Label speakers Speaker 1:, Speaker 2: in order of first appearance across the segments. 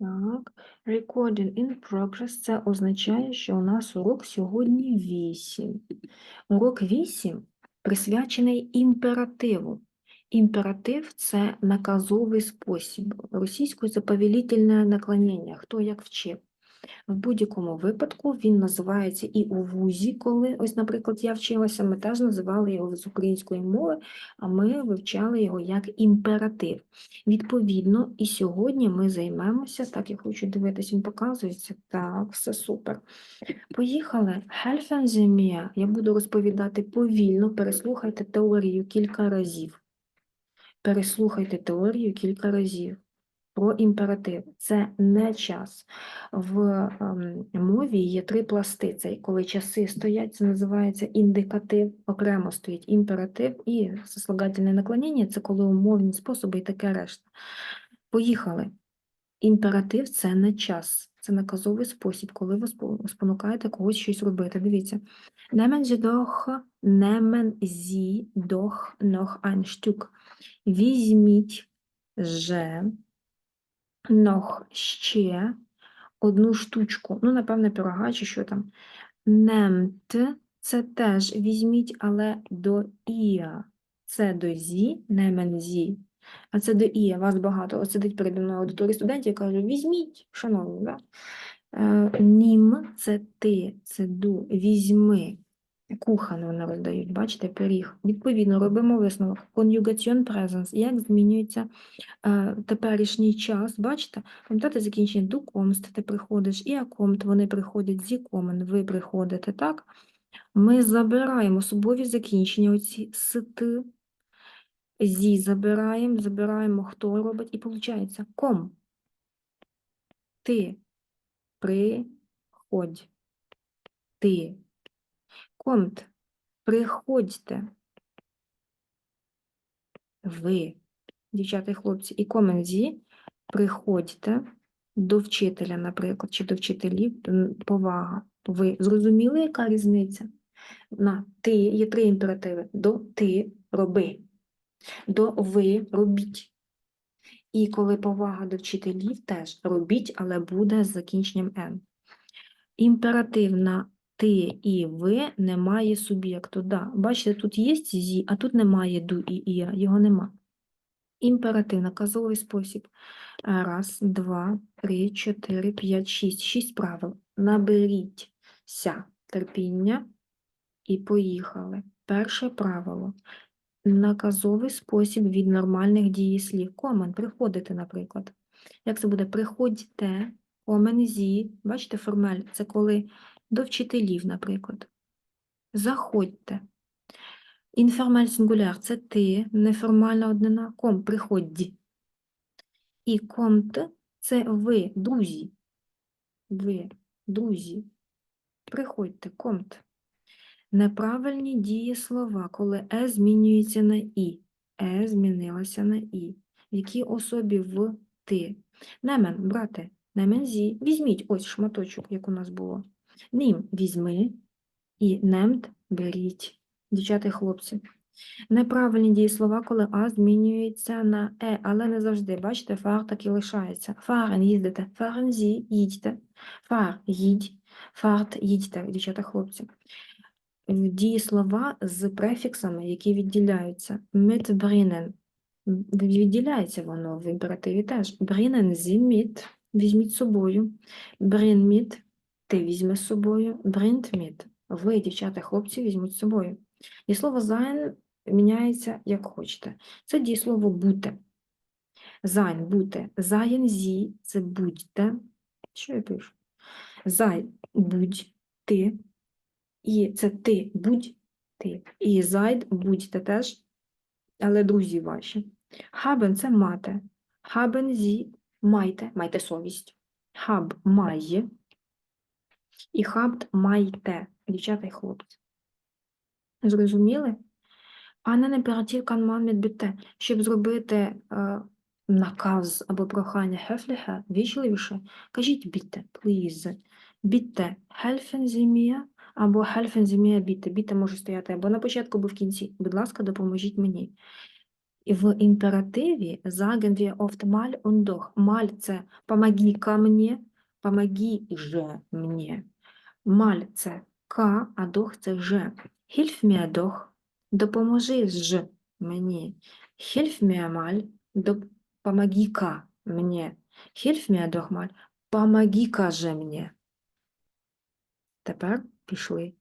Speaker 1: Так, recording in progress це означає, що у нас урок сьогодні 8. Урок 8 присвячений імперативу. Імператив це наказовий спосіб. Російською це повелітельне наклонення, хто як вчив. В будь-якому випадку він називається і у вузі, коли, ось, наприклад, я вчилася, ми теж називали його з української мови, а ми вивчали його як імператив. Відповідно, і сьогодні ми займемося, так я хочу дивитись, він показується. Так, все супер. Поїхали. Mir. Я буду розповідати повільно, переслухайте теорію кілька разів. Переслухайте теорію кілька разів. Про імператив. Це не час. В ем, мові є три пласти. Це коли часи стоять, це називається індикатив, окремо стоїть імператив і сослагательне наклонення це коли умовні способи і таке решта. Поїхали. Імператив це не час, це наказовий спосіб, коли ви спонукаєте когось щось робити. Дивіться. Doch, nehmen Sie doch noch ein Stück. Візьміть же noch ще одну штучку. Ну, напевне, пирога чи що там. Nehmt – це теж візьміть, але до ія. Це до зі, немен зі. А це до ія. Вас багато. От сидить переді мною аудиторія студентів і каже, візьміть, шановні, да? Е, Нім – це ти, це ду. Візьми. Кухан вони роздають, бачите, пиріг. Відповідно, робимо висновок. Conjugation presence. Як змінюється е, теперішній час, бачите, пам'ятаєте закінчення до комст, ти приходиш, і акомт, вони приходять зі комен, ви приходите, так? Ми забираємо особові закінчення, оці сити, зі забираємо, забираємо, хто робить, і виходить ком. Ти приходь. Ти. Комт. Приходьте. Ви дівчата і хлопці, і комензі, приходьте до вчителя, наприклад, чи до вчителів, повага. Ви зрозуміли, яка різниця? На ти є три імперативи. До ти роби, до ви робіть. І коли повага до вчителів, теж робіть, але буде з закінченням Н. Імператив на ти і ви немає суб'єкту. Да. Бачите, тут є зі, а тут немає ду і іа, його нема. Імператив, наказовий спосіб. Раз, два, три, чотири, п'ять, шість. Шість правил. Наберіться терпіння і поїхали. Перше правило. Наказовий спосіб від нормальних дієслів. Комен, приходити, наприклад. Як це буде? Приходьте, комен зі. Бачите, формель – це коли вчителів, наприклад. Заходьте. Інформаль сингуляр – це ти, неформальна однина. Ком – приходь. І комт – це ви, друзі. Ви, друзі. Приходьте, комт. Неправильні дієслова, коли е змінюється на і. Е змінилася на і. В якій особі в ти. Немен, брате, немен зі. Візьміть ось шматочок, як у нас було. Нім візьми і немт беріть. Дівчата і хлопці. Неправильні дієслова, коли а змінюється на е, але не завжди. Бачите, фар так і лишається. Фарен їздите, фарен зі їдьте, фар їдь, фарт їдьте, дівчата хлопці. Дієслова з префіксами, які відділяються. Mitbringen. М, Відділяється воно в імперативі теж. Bringen Sie mit. Візьміть з собою. Bring mit. Ти візьми з собою. Bringt. Ви, дівчата, хлопці, візьмуть з собою. Дієслово sein міняється як хочете. Це дієслово бути. Sein – бути. Sein зі – це будьте. Що я пишу? Sei – будь, ти. І це ти, будь ти. І зайд, будьте теж, але друзі ваші. Haben – це мати. Haben зі – майте, майте совість. Hab – має. І habt – майте, дівчата і хлопці. Зрозуміли? А не імператив kann man. Щоб зробити е, наказ або прохання höflicher, вічливіше, кажіть bitte, please. Helfen Sie або mir bitte. Bitte може стояти або на початку, або в кінці. Будь ласка, допоможіть мені. В імперативі sagen wir oft mal und doch. Це помоги-ка мені, помоги же мені. Маль – це ка, а дох – це. Hilf mir doch, допоможи ж мені. Hilf mir mal, доп... помоги-ка мені. Mir doch mal, помоги-ка же мені. Тепер пішли.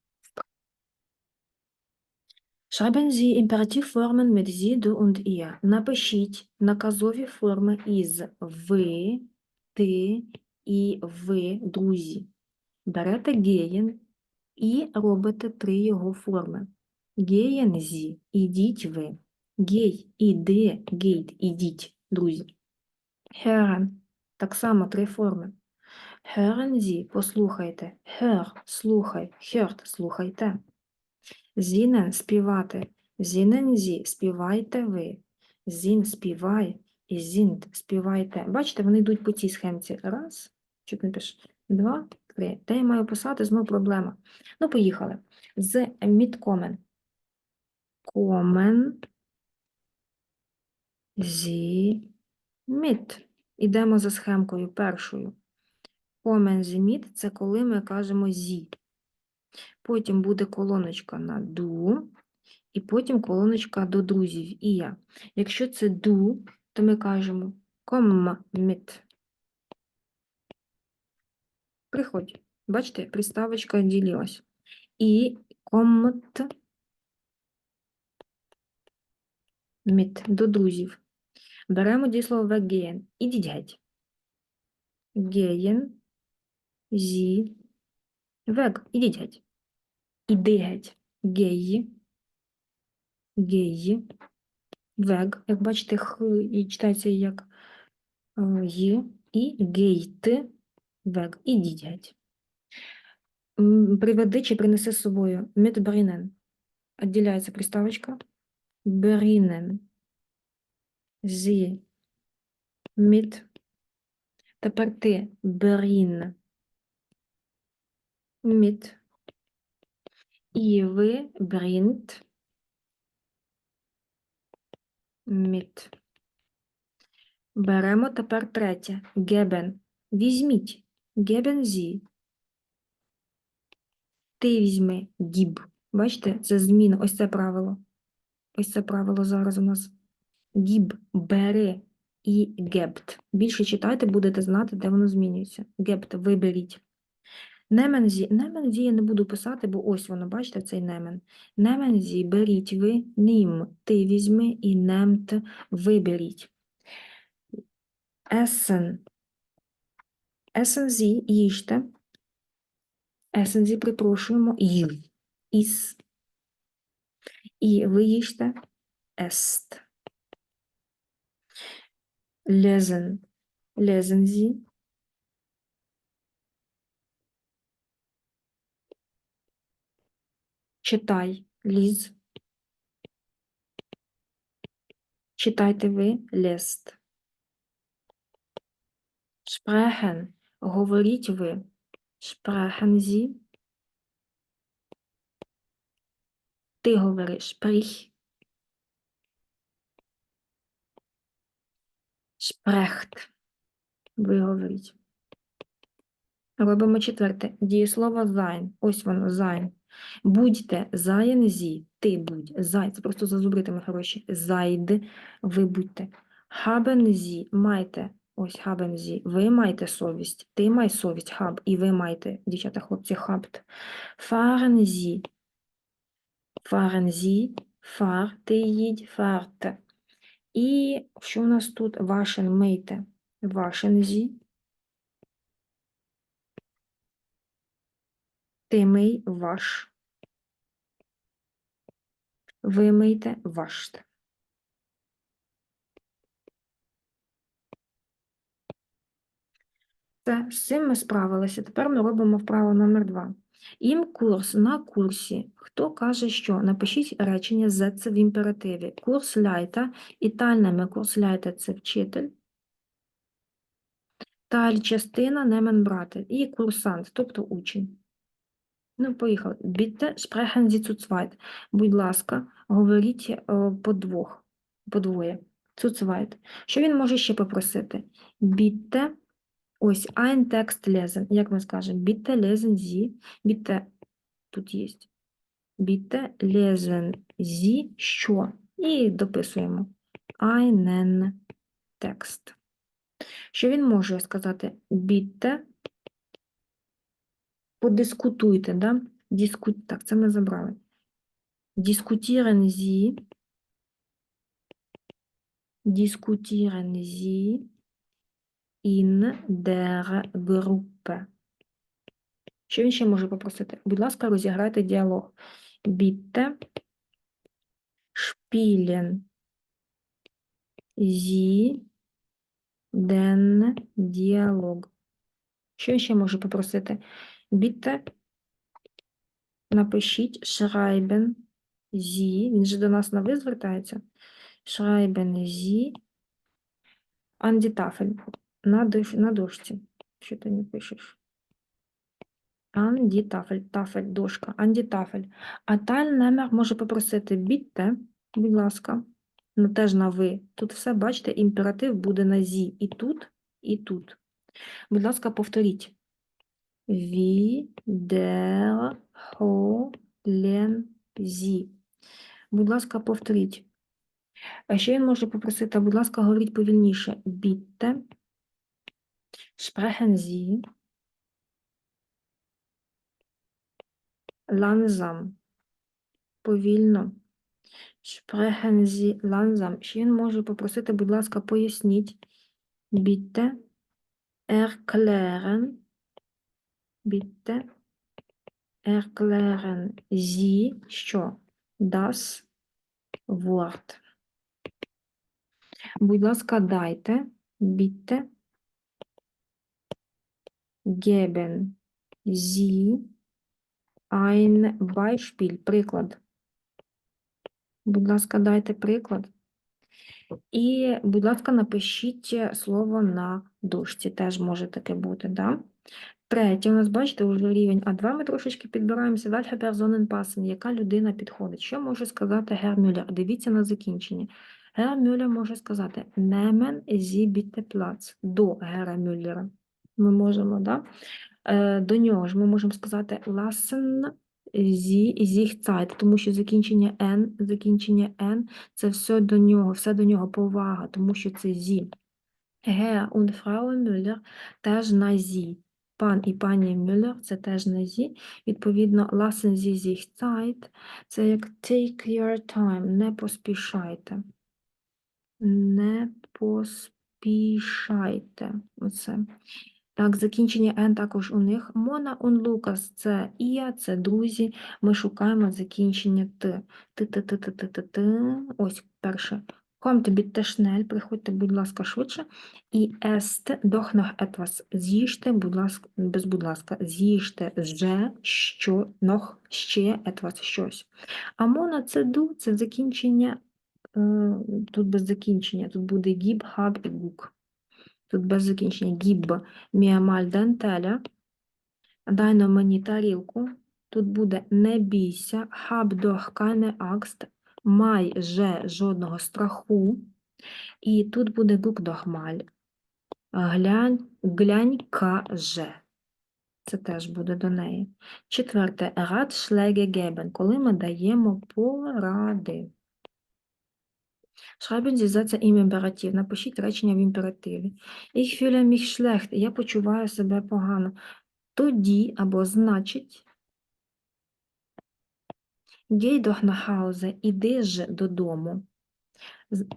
Speaker 1: Schreiben Sie Imperativformen mit Sie, du und ihr. Напишіть наказові форми із ви, ти і ви, друзі. Берете геєн і робите три його форми. Геєн зі, ідіть ви. Гей, іди, гейт, ідіть, друзі. Херен, так само три форми. Hören Sie, послухайте. Hör, слухай. Hört, слухайте. Зінен співати. Зінен зі, співайте ви. Зін співай і зінт співайте. Бачите, вони йдуть по цій схемці. Раз, чуть не пиш. Два, три. Де я маю писати, знову проблема. Ну, поїхали. З мідкомен. Комен. Зі. Мід. Ідемо за схемкою першою. Комен зі мід – це коли ми кажемо зі. Потім буде колоночка на ду, і потім колоночка до друзів і я. Якщо це ду, то ми кажемо комміт. Приходь. Бачите, приставочка ділилась. І комт міт до друзів. Беремо дієслово вегеєн. Ідіть геть. Геєн, зі, вег. Ідіть геть. Іди геть. Геї, геї, вег. Як бачите, х і читається як е, ї, і гейти, вег. Ідіть геть. Приведи чи принеси з собою мідбрінен. Відділяється приставочка. Брінен. Зі. Мід. Тепер ти брін. Мід. І ви брінт. Мід. Беремо тепер третє. Гебен. Візьміть. Гебен зі. Ти візьми гіб. Бачите, це зміна. Ось це правило. Ось це правило зараз у нас. Гіб, бери і гепт. Більше читайте, будете знати, де воно змінюється. Гепт, виберіть. Немензі, немензі я не буду писати, бо ось воно, бачите, цей немен. Немензі, беріть ви, нім, ти візьми і немт виберіть. Есен. Есензі, їжте. Есензі, припрошуємо, їж. Іс. І ви їжте. Ест. Лезен. Лезензі. Читай, ліз. Читайте ви, лест. Шпрехен. Говоріть ви. Шпрехен зі. Ти говори шпріх. Шпрехт. Ви говоріть. Робимо четверте. Дієслово sein. Ось воно sein. Будьте sein зі. Ти будь. Зай. Це просто зазубрити, ми хороші. Зайд. Ви будьте. Haben зі. Майте. Ось haben. Ви маєте совість. Ти май совість. Хаб. І ви маєте, дівчата, хлопці, хабт. Fahren зі. Fahren. Ти їдь. Фарте. І що у нас тут? Вашен мийте. Вашен зі. Ти мий ваш. Ви мийте ваште. Це, з цим ми справилися. Тепер ми робимо вправо номер два. Ім курс на курсі. Хто каже, що? Напишіть речення з це в імперативі. Курс ляйта. І тальними курс ляйта – це вчитель. Таль частина немен брати. І курсант, тобто учень. Ну, поїхали. Bitte sprechen Sie zu. Будь ласка, говоріть е, по двох. подвоє. Цуцвайт. Що він може ще попросити? Bitte, ось ein Text lesen. Як ми скажемо? Bitte lesen Sie. Bitte, тут є. Bitte lesen Sie, що? І дописуємо. Einen Text. Що він може сказати? Bitte, подискутуйте, да? Диску... Так, це ми забрали. Diskutieren Sie diskutieren Sie in der Gruppe. Що він ще може попросити? Будь ласка, розіграйте діалог. Bitte spielen Sie den Dialog. Що він ще може попросити? Bitte напишіть schreiben Sie. Він же до нас на ви звертається. Schreiben Sie an die Tafel. На, диш- на дошці. Що ти не пишеш? Die Тафель, дошка. Tafel. А Teilnehmer може попросити bitte, будь ласка, ну теж на ви. Тут все, бачите, імператив буде на зі. І тут, і тут. Будь ласка, повторіть. Sie. Будь ласка, повторіть. А ще він може попросити, будь ласка, говоріть повільніше. Bitte sprechen Sie langsam. Повільно. Sprechen Sie langsam. Ще він може попросити, будь ласка, поясніть. Bitte erklären. Bitte erklären Sie, що? Das Wort. Будь ласка, дайте. Bitte geben Sie ein Beispiel. Приклад. Будь ласка, дайте приклад. І, будь ласка, напишіть слово на дошці. Теж може таке бути, да? Третє, у нас, бачите, вже рівень А2 ми трошечки підбираємося. Welche Personen passen? Яка людина підходить? Що може сказати Гер Мюллер? Дивіться на закінчення. Гер Мюллер може сказати Sie bitte Platz до Гера Мюллера. Ми можемо, да? Е, До нього ж ми можемо сказати Lassen Sie sich Zeit, тому що закінчення N, закінчення N – це все до нього, все до нього повага, тому що це зі. Гер und Frau Müller теж на зі. Пан і пані Мюллер – це теж на зі. Відповідно, lassen Sie sich Zeit – це як take your time, не поспішайте. Не поспішайте. Оце. Так, закінчення N також у них. Мона und Лукас – це Ія, це друзі. Ми шукаємо закінчення Т. Т, Т, Т, Т, Т, Т, Т. Ось перше. Kommt bitte schnell, приходьте, будь ласка, швидше. І doch noch etwas. З'їжте, будь ласка, без будь ласка, з'їжте вже, що, noch, ще etwas, щось. А мона – це ду, це закінчення, е, тут без закінчення, тут буде гіб, хаб і гук. Тут без закінчення гіб, міамаль дентеля. Дай на мені тарілку. Тут буде не бійся, хаб doch keine Angst, майже жодного страху. І тут буде гук дохмаль. Глянь, глянь каже. Це теж буде до неї. Четверте, Ratschläge geben, коли ми даємо поради. Schreiben Sie Sätze im Imperativ. Напишіть речення в імперативі. Ich fühle mich schlecht. Я почуваю себе погано. Тоді або значить Geh doch nach Hause. Іди ж додому.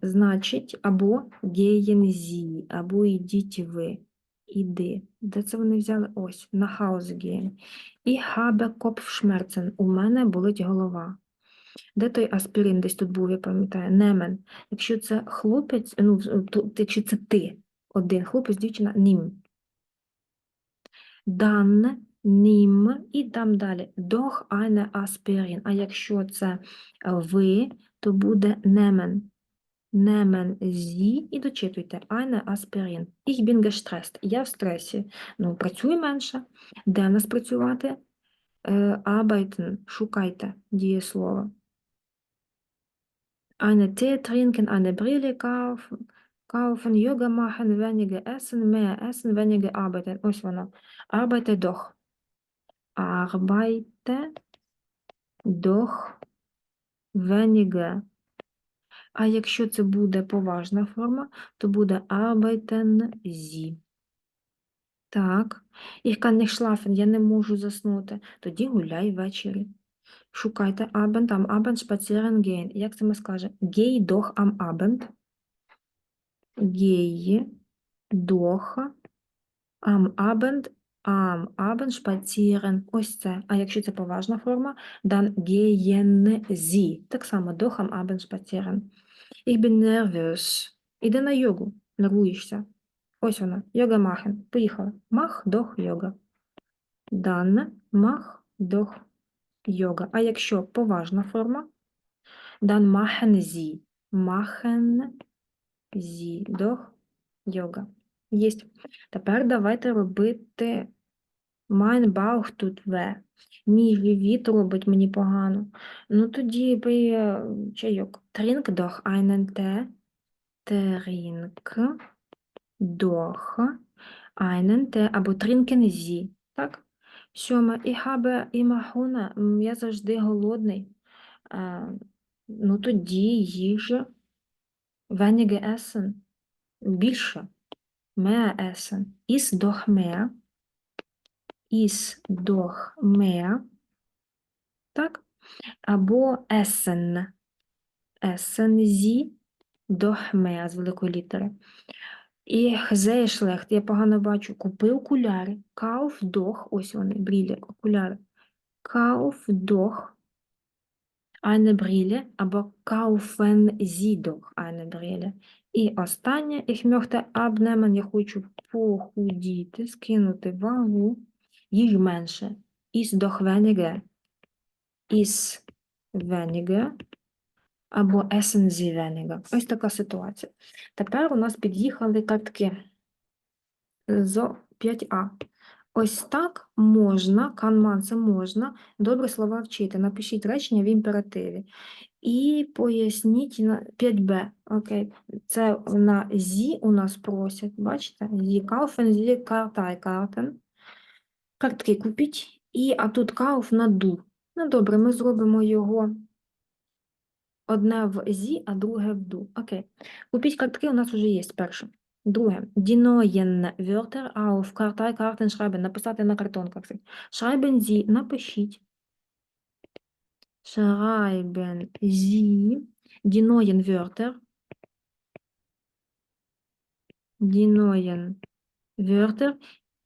Speaker 1: Значить, або gehen Sie, або ідіть ви. Іди. Де це вони взяли? Ось, nach Hause gehen. Ich habe Kopfschmerzen. У мене болить голова. Де той аспірин десь тут був, я пам'ятаю, немен. Якщо це хлопець, ну, то, якщо це ти, один хлопець, дівчина, нім. Дан, нім, і там далі. Doch eine Aspirin. А якщо це е, ви, то буде немен. Немен зі, і дочитуйте. Eine Aspirin. Ich bin gestresst. Я в стресі. Ну, працюй менше. Де нас працювати? Е, Arbeiten. Шукайте дієслово. Eine Tee trinken, eine Brille kaufen, kaufen, Yoga machen, weniger essen, mehr essen, weniger arbeiten. Ось воно. Arbeite doch. Arbeite doch weniger. А якщо це буде поважна форма, то буде arbeiten Sie. Так. Ich kann nicht schlafen, я не можу заснути. Тоді гуляй ввечері. Шукайте Abend, am Abend spazieren gehen. Як це ми скажемо? Geh doch am Abend. Geh doch am Abend, am Abend spazieren. Ось це. А якщо це поважна форма, dann gehen Sie. Так само doch am Abend spazieren. Ich bin nervös. Іди на йогу. Нервуєшся. Ось вона. Йога machen. Поїхали. Mach doch йога. Dann mach doch йога. А якщо поважна форма, Sie. Machen Sie doch йога. Єсть. Тепер давайте робити mein Bauch tut weh. Мій живіт робить мені погано. Ну тоді би е, чайок. Trink doch einen Tee. Trink doch einen Tee або trinken Sie. Так? Сьоме. Ich habe immer Hunger. М, Я завжди голодний. Е, Ну тоді їжа. Weniger essen. Більше. Iss doch mehr. Iss doch mehr. Так? Або. Essen Sie doch mehr з великої літери. І schlecht, я погано бачу. Купи окуляри. Doch, ось вони, брілі, окуляри. Doch eine Brille, або doch eine Brille. І останнє, ich möchte abnehmen, я хочу похудіти, скинути вагу, їж менше. Is doch weniger. Is weniger, або essen Sie. Ось така ситуація. Тепер у нас під'їхали картки з 5А. Ось так можна, канман це можна, добре слова вчити. Напишіть речення в імперативі. І поясніть на 5Б. Окей, це на зі у нас просять, бачите? Зі кауфен, зі картай картен. Картки купіть. І, а тут кауф на ду. Ну, добре, ми зробимо його одне в зі, а друге в ду. Окей. Купіть картки, у нас вже є перше. Друге. Karteikarten schreiben. Написати на картонках. Schreiben Sie, напишіть. Schreiben Sie die neuen Wörter. Die neuen Wörter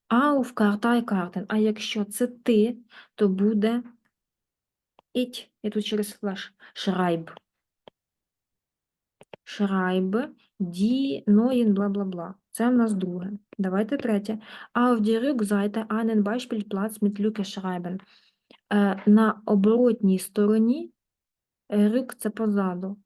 Speaker 1: auf Karteikarten. А якщо це ти, то буде ich. І тут через флеш. Schreib. Schreib die neuen бла-бла-бла. Це в нас друге. Давайте третє. Auf die Rückseite einen Beispielplatz mit Lücke. Е, На оборотній стороні е, рик це позаду.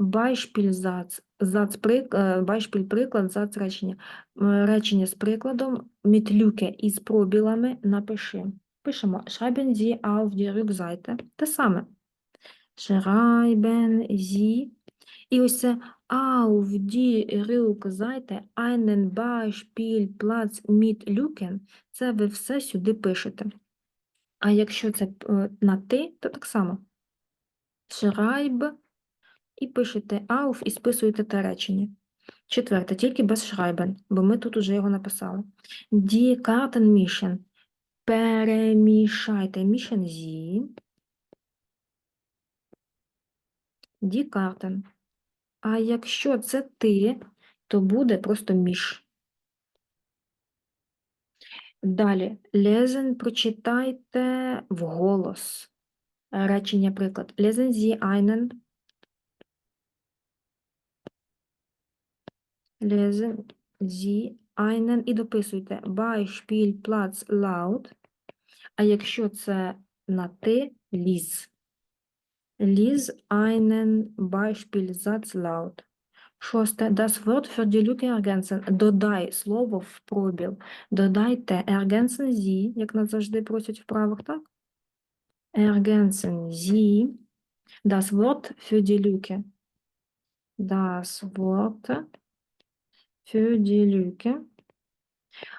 Speaker 1: Beispielsatz, зац, е, Beispiel, приклад, зац речення. Е, Речення з прикладом Lücke із пробілами напиши. Пишемо Schreiben Sie auf Rückseite. Те саме. Schreiben Sie. І ось це auf die Rückseite einen Beispielplatz mit Lücken. Це ви все сюди пишете. А якщо це е, на ти, то так само. Schreib і пишете auf і списуєте те речення. Четверте, тільки без schreiben, бо ми тут уже його написали. Die Karten mischen. Перемішайте. Mischen Sie. Die Karten. А якщо це ти, то буде просто міш. Далі. Lesen прочитайте вголос. Речення приклад. Lesen Sie einen. Lesen Sie einen і дописуйте Beispielplatz laut. А якщо це на ти, ліз. Lies einen Beispielsatz laut. Шосте. Das Wort für die Lücke ergänzen. Додай слово в пробіл. Додайте ergänzen Sie, як нас завжди просять в правах, так? Ergänzen Sie das Wort für die Lücke. das Wort für die Lücke.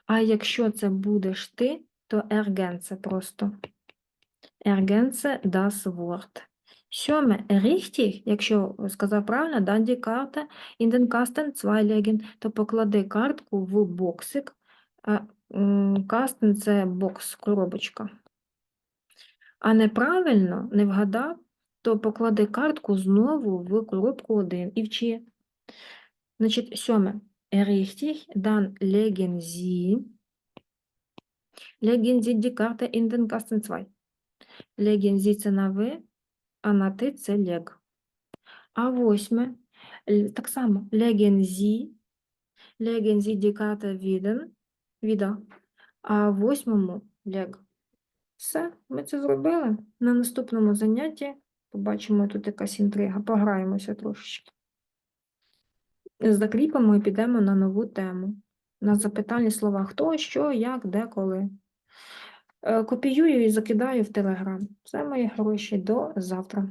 Speaker 1: А якщо це будеш ти, то ergänze просто. Ergänze das Wort. Сьоме, richtig, якщо сказав правильно, in den Kasten zwei то поклади картку в боксик. А, Кастен – це бокс, коробочка. А неправильно, не вгадав, то поклади картку знову в коробку 1 і вчи. Значить, сьоме. Richtig, dann legen Sie, legen Sie die Karte in den Kasten 2. Legen Sie – це на ви, а на ти – це лег. А восьме. Так само. Sie die Karte wieder, wieder. А восьмому лег. Все, ми це зробили. На наступному занятті побачимо тут якась інтрига, пограємося трошечки. Закріпимо і підемо на нову тему. На запитальні слова хто, що, як, де, коли. Е, копіюю і закидаю в Телеграм. Все мої гроші до завтра.